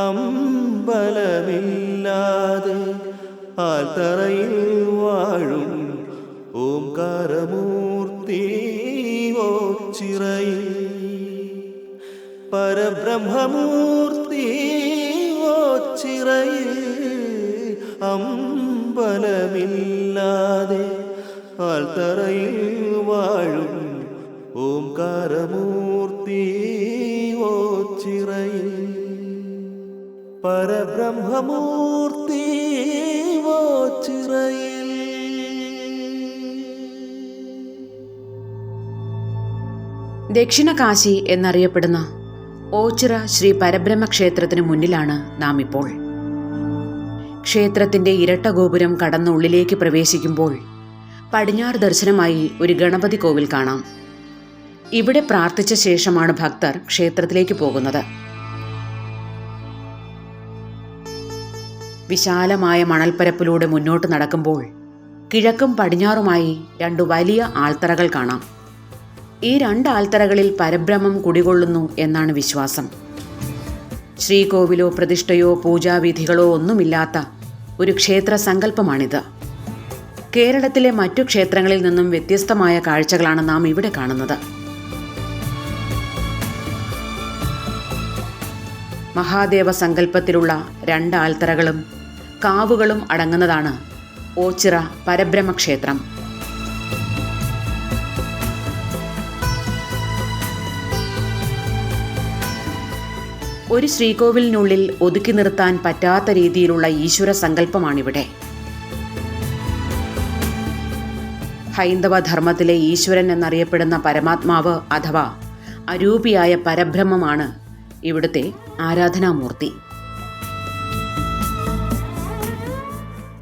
അമ്പലമില്ലാതെ ആൽത്തറയിൽ വാഴും ഓംകാരമൂർത്തി ഓ ചിറയിൽ. പരബ്രഹ്മമൂർത്തി ഓ ചിറയിൽ അമ്പലമില്ലാതെ ആൽത്തറയിൽ വാഴും ഓംകാരമൂർത്തി ഓ ചിറയിൽ. പരബ്രഹ്മമൂർത്തി ചിറയിൽ ദക്ഷിണ കാശി എന്നറിയപ്പെടുന്ന ഓച്ചിറ ശ്രീ പരബ്രഹ്മ ക്ഷേത്രത്തിന് മുന്നിലാണ് നാം ഇപ്പോൾ ക്ഷേത്രത്തിന്റെ ഇരട്ട ഗോപുരം കടന്ന ഉള്ളിലേക്ക് പ്രവേശിക്കുമ്പോൾ പടിഞ്ഞാറ് ദർശനമായി ഒരു ഗണപതി കോവിൽ കാണാം. ഇവിടെ പ്രാർത്ഥിച്ച ശേഷമാണ് ഭക്തർ ക്ഷേത്രത്തിലേക്ക് പോകുന്നത്. വിശാലമായ മണൽപ്പരപ്പിലൂടെ മുന്നോട്ട് നടക്കുമ്പോൾ കിഴക്കും പടിഞ്ഞാറുമായി രണ്ടു വലിയ ആൾത്തറകൾ കാണാം. ഈ രണ്ട് ആൾത്തറകളിൽ പരബ്രഹ്മം കുടികൊള്ളുന്നു എന്നാണ് വിശ്വാസം. ശ്രീകോവിലോ പ്രതിഷ്ഠയോ പൂജാവിധികളോ ഒന്നുമില്ലാത്ത ഒരു ക്ഷേത്ര സങ്കല്പമാണിത് കേരളത്തിലെ മറ്റു ക്ഷേത്രങ്ങളിൽ നിന്നും വ്യത്യസ്തമായ കാഴ്ചകളാണ് നാം ഇവിടെ കാണുന്നത്. മഹാദേവ സങ്കല്പത്തിലുള്ള രണ്ട് ആൽത്തറകളും കാവുകളും അടങ്ങുന്നതാണ് ഓച്ചിറ പരബ്രഹ്മക്ഷേത്രം. ഒരു ശ്രീകോവിലിനുള്ളിൽ ഒതുക്കി നിർത്താൻ പറ്റാത്ത രീതിയിലുള്ള ഈശ്വര സങ്കല്പമാണിവിടെ. ഹൈന്ദവ ധർമ്മത്തിലെ ഈശ്വരൻ എന്നറിയപ്പെടുന്ന പരമാത്മാവ് അഥവാ അരൂപിയായ പരബ്രഹ്മമാണ് ഇവിടുത്തെ ആരാധനാമൂർത്തി.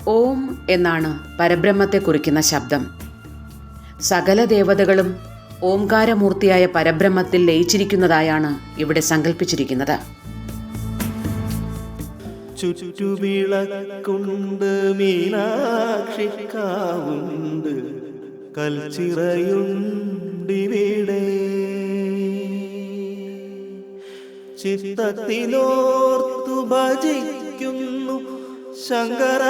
ഓം എന്നാണ് പരബ്രഹ്മത്തെ കുറിക്കുന്ന ശബ്ദം. സകല ദേവതകളും ഓംകാരമൂർത്തിയായ പരബ്രഹ്മത്തിൽ ലയിച്ചിരിക്കുന്നതായാണ് ഇവിടെ സങ്കല്പിച്ചിരിക്കുന്നത് ചുറ്റുവിളക്കുണ്ട് ചിത്തത്തിലോർത്തു ഭജിക്കുന്നു ശങ്കര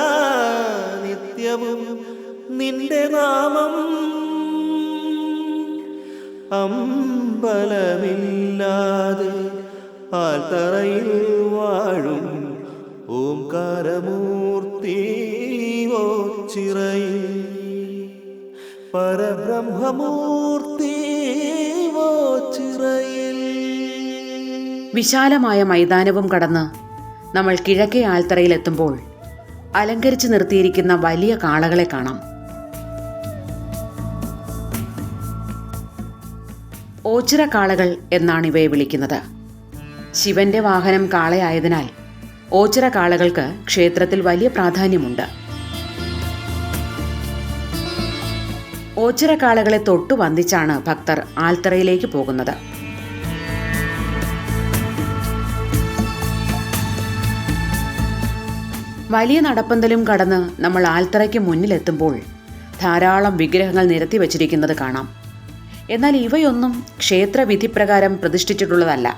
നിത്യവും നിന്റെ നാമം അമ്പലമില്ലാതെ ആൽത്തറയിൽ വാഴും ഓംകാരമൂർത്തി ഓ ചിറയിൽ. പരബ്രഹ്മമൂർത്തി ഓ ചിറയിൽ. വിശാലമായ മൈതാനവും കടന്ന് നമ്മൾ കിഴക്കേ ആൽത്തറയിലെത്തുമ്പോൾ അലങ്കരിച്ചു നിർത്തിയിരിക്കുന്ന വലിയ കാളകളെ കാണാം. ഓച്ചിറ കാളകൾ എന്നാണ് ഇവയെ വിളിക്കുന്നത്. ശിവന്റെ വാഹനം കാളയായതിനാൽ ഓച്ചിറ കാളകൾക്ക് ക്ഷേത്രത്തിൽ വലിയ പ്രാധാന്യമുണ്ട്. ഓച്ചിറ കാളകളെ തൊട്ടു വന്ദിച്ചാണ് ഭക്തർ ആൽത്തറയിലേക്ക് പോകുന്നത്. വലിയ നടപ്പന്തലും കടന്ന് നമ്മൾ ആൽത്തറയ്ക്ക് മുന്നിലെത്തുമ്പോൾ ധാരാളം വിഗ്രഹങ്ങൾ നിരത്തി വച്ചിരിക്കുന്നത് കാണാം. എന്നാൽ ഇവയൊന്നും ക്ഷേത്രവിധിപ്രകാരം പ്രതിഷ്ഠിച്ചിട്ടുള്ളതല്ല.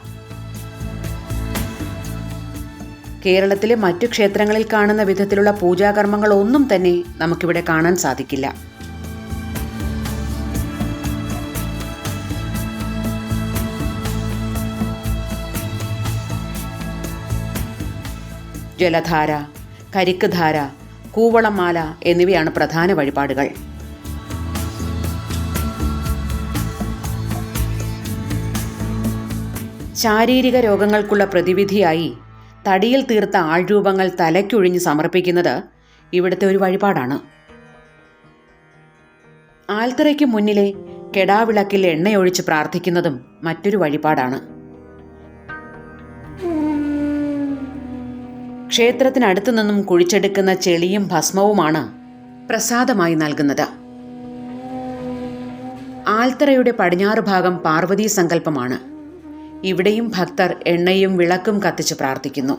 കേരളത്തിലെ മറ്റു ക്ഷേത്രങ്ങളിൽ കാണുന്ന വിധത്തിലുള്ള പൂജാകർമ്മങ്ങളൊന്നും തന്നെ നമുക്കിവിടെ കാണാൻ സാധിക്കില്ല. ജലധാര കരിക്ക് ധാര കൂവളമാല എന്നിവയാണ് പ്രധാന വഴിപാടുകൾ. ശാരീരിക രോഗങ്ങൾക്കുള്ള പ്രതിവിധിയായി തടിയിൽ തീർത്ത ആൾരൂപങ്ങൾ തലയ്ക്കൊഴിഞ്ഞ് സമർപ്പിക്കുന്നത് ഇവിടുത്തെ ഒരു വഴിപാടാണ്. ആൽത്തറയ്ക്ക് മുന്നിലെ കെടാവിളക്കിൽ എണ്ണയൊഴിച്ച് പ്രാർത്ഥിക്കുന്നതും മറ്റൊരു വഴിപാടാണ്. ക്ഷേത്രത്തിനടുത്തു നിന്നും കുഴിച്ചെടുക്കുന്ന ചെളിയും ഭസ്മവുമാണ് പ്രസാദമായി നൽകുന്നത്. ആൽത്തറയുടെ പടിഞ്ഞാറ് ഭാഗം പാർവതി സങ്കല്പമാണ്. ഇവിടെയും ഭക്തർ എണ്ണയും വിളക്കും കത്തിച്ച് പ്രാർത്ഥിക്കുന്നു.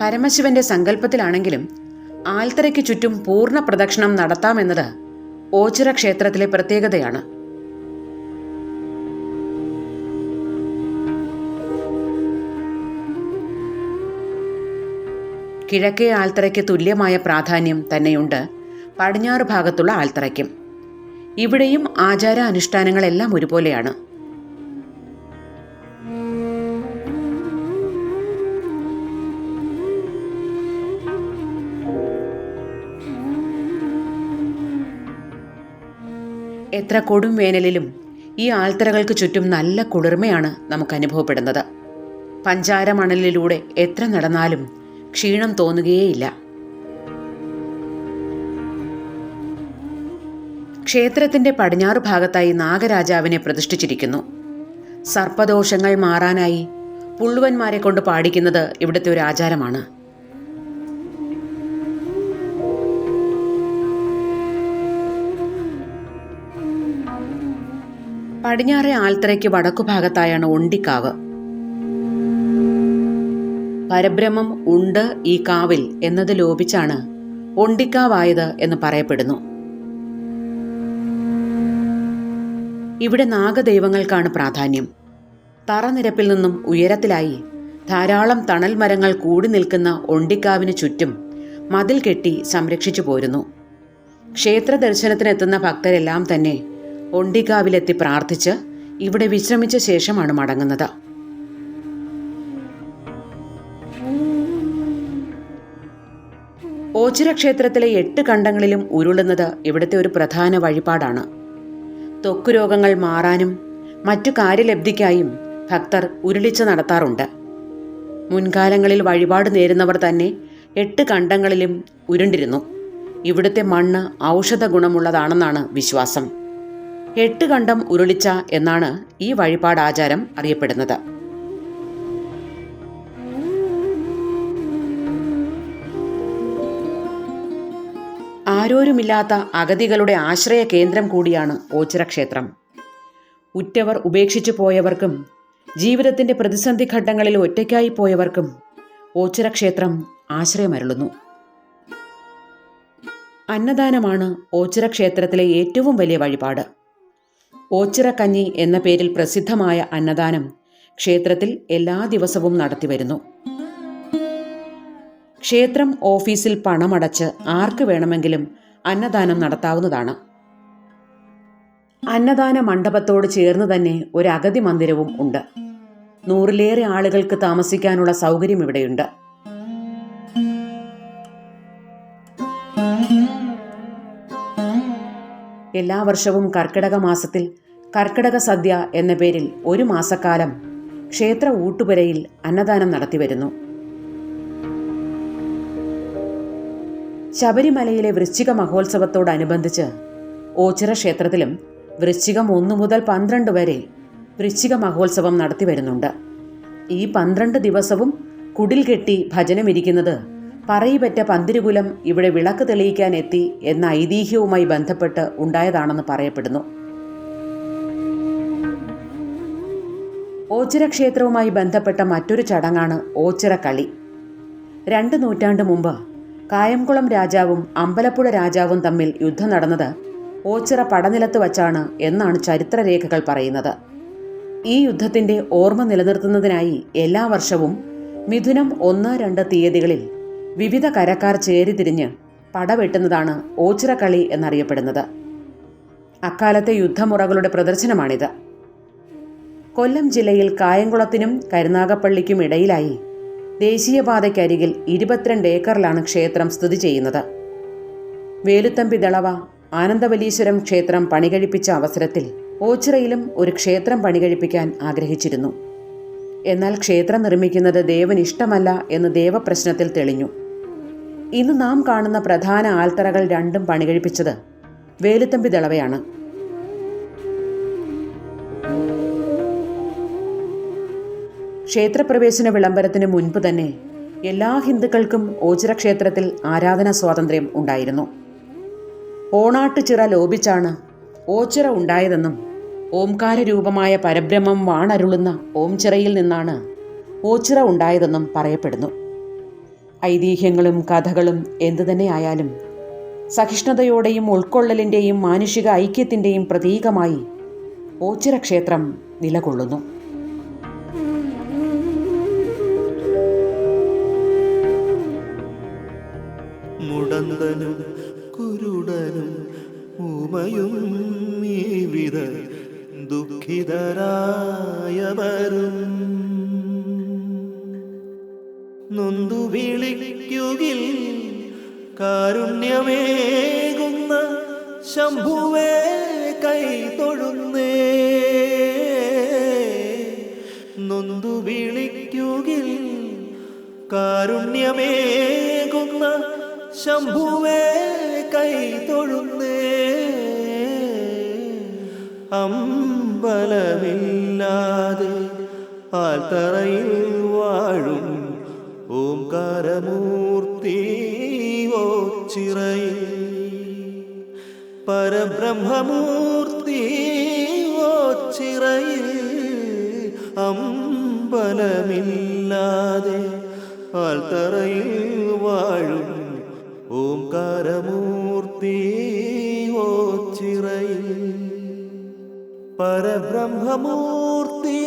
പരമശിവന്റെ സങ്കല്പത്തിലാണെങ്കിലും ആൽത്തറയ്ക്ക് ചുറ്റും പൂർണ പ്രദക്ഷിണം നടത്താമെന്നത് ഓച്ചിറ ക്ഷേത്രത്തിലെ പ്രത്യേകതയാണ്. കിഴക്കേ ആൽത്തറയ്ക്ക് തുല്യമായ പ്രാധാന്യം തന്നെയുണ്ട്. പടിഞ്ഞാറ് ഭാഗത്തുള്ള ആൽത്തറയ്ക്കും. ഇവിടെയും ആചാര അനുഷ്ഠാനങ്ങളെല്ലാം ഒരുപോലെയാണ്. എത്ര കൊടും വേനലിലും ഈ ആൽത്തറകൾക്ക് ചുറ്റും നല്ല കുളിർമയാണ് നമുക്ക് അനുഭവപ്പെടുന്നത്. പഞ്ചാര മണലിലൂടെ എത്ര നടന്നാലും ക്ഷീണം തോന്നുകയേയില്ല. ക്ഷേത്രത്തിന്റെ പടിഞ്ഞാറ് ഭാഗത്തായി നാഗരാജാവിനെ പ്രതിഷ്ഠിച്ചിരിക്കുന്നു. സർപ്പദോഷങ്ങൾ മാറാനായി പുള്ളുവന്മാരെ കൊണ്ട് പാടിക്കുന്നത് ഇവിടുത്തെ ഒരു ആചാരമാണ്. പടിഞ്ഞാറെ ആൽത്തറയ്ക്ക് വടക്കുഭാഗത്തായാണ് ഒണ്ടിക്കാവ്. പരബ്രഹ്മം ഉണ്ട് ഈ കാവിൽ എന്നത് ലോപിച്ചാണ് ഒണ്ടിക്കാവായത് എന്ന് പറയപ്പെടുന്നു. ഇവിടെ നാഗദൈവങ്ങൾക്കാണ് പ്രാധാന്യം. തറനിരപ്പിൽ നിന്നും ഉയരത്തിലായി ധാരാളം തണൽ മരങ്ങൾ കൂടി നിൽക്കുന്ന ഒണ്ടിക്കാവിന് ചുറ്റും മതിൽ കെട്ടി സംരക്ഷിച്ചു പോരുന്നു. ക്ഷേത്ര ദർശനത്തിനെത്തുന്ന ഭക്തരെല്ലാം തന്നെ ഒണ്ടിക്കാവിലെത്തി പ്രാർത്ഥിച്ച് ഇവിടെ വിശ്രമിച്ച ശേഷമാണ് മടങ്ങുന്നത്. ഓച്ചിറ ക്ഷേത്രത്തിലെ എട്ട് കണ്ടങ്ങളിലും ഉരുളുന്നത് ഇവിടുത്തെ ഒരു പ്രധാന വഴിപാടാണ്. ത്വക്ക് രോഗങ്ങൾ മാറാനും മറ്റു കാര്യലബ്ധിക്കായും ഭക്തർ ഉരുളിച്ച് നടത്താറുണ്ട്. മുൻകാലങ്ങളിൽ വഴിപാട് നേരുന്നവർ തന്നെ എട്ട് കണ്ടങ്ങളിലും ഉരുണ്ടിരുന്നു. ഇവിടുത്തെ മണ്ണ് ഔഷധ ഗുണമുള്ളതാണെന്നാണ് വിശ്വാസം. എട്ട് കണ്ടം ഉരുളിച്ച എന്നാണ് ഈ വഴിപാട് ആചാരം അറിയപ്പെടുന്നത്. ആരോരുമില്ലാത്ത അഗതികളുടെ ആശ്രയ കേന്ദ്രം കൂടിയാണ് ഓച്ചിറ ക്ഷേത്രം. ഉറ്റവർ ഉപേക്ഷിച്ചു പോയവർക്കും ജീവിതത്തിന്റെ പ്രതിസന്ധി ഘട്ടങ്ങളിൽ ഒറ്റയ്ക്കായി പോയവർക്കും ഓച്ചിറ ക്ഷേത്രം ആശ്രയമരുളുന്നു. അന്നദാനമാണ് ഓച്ചിറ ക്ഷേത്രത്തിലെ ഏറ്റവും വലിയ വഴിപാട്. ഓച്ചിറ കഞ്ഞി എന്ന പേരിൽ പ്രസിദ്ധമായ അന്നദാനം ക്ഷേത്രത്തിൽ എല്ലാ ദിവസവും നടത്തിവരുന്നു. ക്ഷേത്രം ഓഫീസിൽ പണമടച്ച് ആർക്ക് വേണമെങ്കിലും അന്നദാനം നടത്താവുന്നതാണ്. അന്നദാന മണ്ഡപത്തോട് ചേർന്ന് തന്നെ ഒരു അഗതി മന്ദിരവും ഉണ്ട്. നൂറിലേറെ ആളുകൾക്ക് താമസിക്കാനുള്ള സൗകര്യം ഇവിടെയുണ്ട്. എല്ലാ വർഷവും കർക്കിടക മാസത്തിൽ കർക്കിടക സദ്യ എന്ന പേരിൽ ഒരു മാസക്കാലം ക്ഷേത്ര ഊട്ടുപുരയിൽ അന്നദാനം നടത്തിവരുന്നു ശബരിമലയിലെ വൃശ്ചിക മഹോത്സവത്തോടനുബന്ധിച്ച് ഓച്ചിറ ക്ഷേത്രത്തിലും വൃശ്ചികം ഒന്നു മുതൽ പന്ത്രണ്ട് വരെ വൃശ്ചിക മഹോത്സവം നടത്തി വരുന്നുണ്ട്. ഈ പന്ത്രണ്ട് ദിവസവും കുടിൽ കെട്ടി ഭജനമിരിക്കുന്നത് പറയിപ്പറ്റ പന്തിരുകുലം ഇവിടെ വിളക്ക് തെളിയിക്കാൻ എത്തി എന്ന ഐതിഹ്യവുമായി ബന്ധപ്പെട്ട് ഉണ്ടായതാണെന്ന് പറയപ്പെടുന്നു. ഓച്ചിറ ക്ഷേത്രവുമായി ബന്ധപ്പെട്ട മറ്റൊരു ചടങ്ങാണ് ഓച്ചിറ കളി. രണ്ട് നൂറ്റാണ്ട് മുമ്പ് കായംകുളം രാജാവും അമ്പലപ്പുഴ രാജാവും തമ്മിൽ യുദ്ധം നടന്നത് ഓച്ചിറ പടനിലത്ത് വച്ചാണ് എന്നാണ് ചരിത്രരേഖകൾ പറയുന്നത്. ഈ യുദ്ധത്തിന്റെ ഓർമ്മ നിലനിർത്തുന്നതിനായി എല്ലാ വർഷവും മിഥുനം ഒന്ന് രണ്ട് തീയതികളിൽ വിവിധ കരക്കാർ ചേരിതിരിഞ്ഞ് പടവെട്ടുന്നതാണ് ഓച്ചിറ കളി എന്നറിയപ്പെടുന്നത്. അക്കാലത്തെ യുദ്ധമുറകളുടെ പ്രദർശനമാണിത്. കൊല്ലം ജില്ലയിൽ കായംകുളത്തിനും കരുനാഗപ്പള്ളിക്കും ഇടയിലായി ദേശീയപാതയ്ക്കരികിൽ ഇരുപത്തിരണ്ട് ഏക്കറിലാണ് ക്ഷേത്രം സ്ഥിതി ചെയ്യുന്നത്. വേലുത്തമ്പി ദളവ ആനന്ദവലീശ്വരം ക്ഷേത്രം പണികഴിപ്പിച്ച അവസരത്തിൽ ഓച്ചിറയിലും ഒരു ക്ഷേത്രം പണികഴിപ്പിക്കാൻ ആഗ്രഹിച്ചിരുന്നു. എന്നാൽ ക്ഷേത്രം നിർമ്മിക്കുന്നത് ദേവന് ഇഷ്ടമല്ല എന്ന് ദേവപ്രശ്നത്തിൽ തെളിഞ്ഞു. ഇന്ന് നാം കാണുന്ന പ്രധാന ആൽത്തറകൾ രണ്ടും പണികഴിപ്പിച്ചത് വേലുത്തമ്പി ദളവയാണ്. ക്ഷേത്രപ്രവേശന വിളംബരത്തിന് മുൻപ് തന്നെ എല്ലാ ഹിന്ദുക്കൾക്കും ഓച്ചിറ ക്ഷേത്രത്തിൽ ആരാധനാ സ്വാതന്ത്ര്യം ഉണ്ടായിരുന്നു. ഓണാട്ടുചിറ ലോപിച്ചാണ് ഓച്ചിറ ഉണ്ടായതെന്നും ഓംകാര രൂപമായ പരബ്രഹ്മം വാണരുളുന്ന ഓംചിറയിൽ നിന്നാണ് ഓച്ചിറ ഉണ്ടായതെന്നും പറയപ്പെടുന്നു. ഐതിഹ്യങ്ങളും കഥകളും എന്തുതന്നെയായാലും സഹിഷ്ണുതയോടെയും ഉൾക്കൊള്ളലിന്റെയും മാനുഷിക ഐക്യത്തിന്റെയും പ്രതീകമായി ഓച്ചിറ ക്ഷേത്രം നിലകൊള്ളുന്നു. മുടന്തനും കുരുടനും ഉമയും വിധ ദുഃഖിതരായവരും. നൊന്തു വിളിക്കുകിൽ കാരുണ്യമേകുന്ന ശംഭുവേ കൈ തൊഴുന്നേ. നൊന്തു വിളിക്കുകിൽ കാരുണ്യമേകുന്ന ശംഭുവേ കൈ തൊഴുന്നേ. അമ്പലമില്ലാതെ ആൽത്തറയിൽ വാഴും ഓംകാരമൂർത്തി ഓ ചിറയിൽ. പരബ്രഹ്മമൂർത്തി ഓ ചിറയിൽ. അമ്പലമില്ലാതെ ആൽത്തറയിൽ വാഴും ഓംകാരമൂർത്തി ഓ ചിറയിൽ പരബ്രഹ്മമൂർത്തി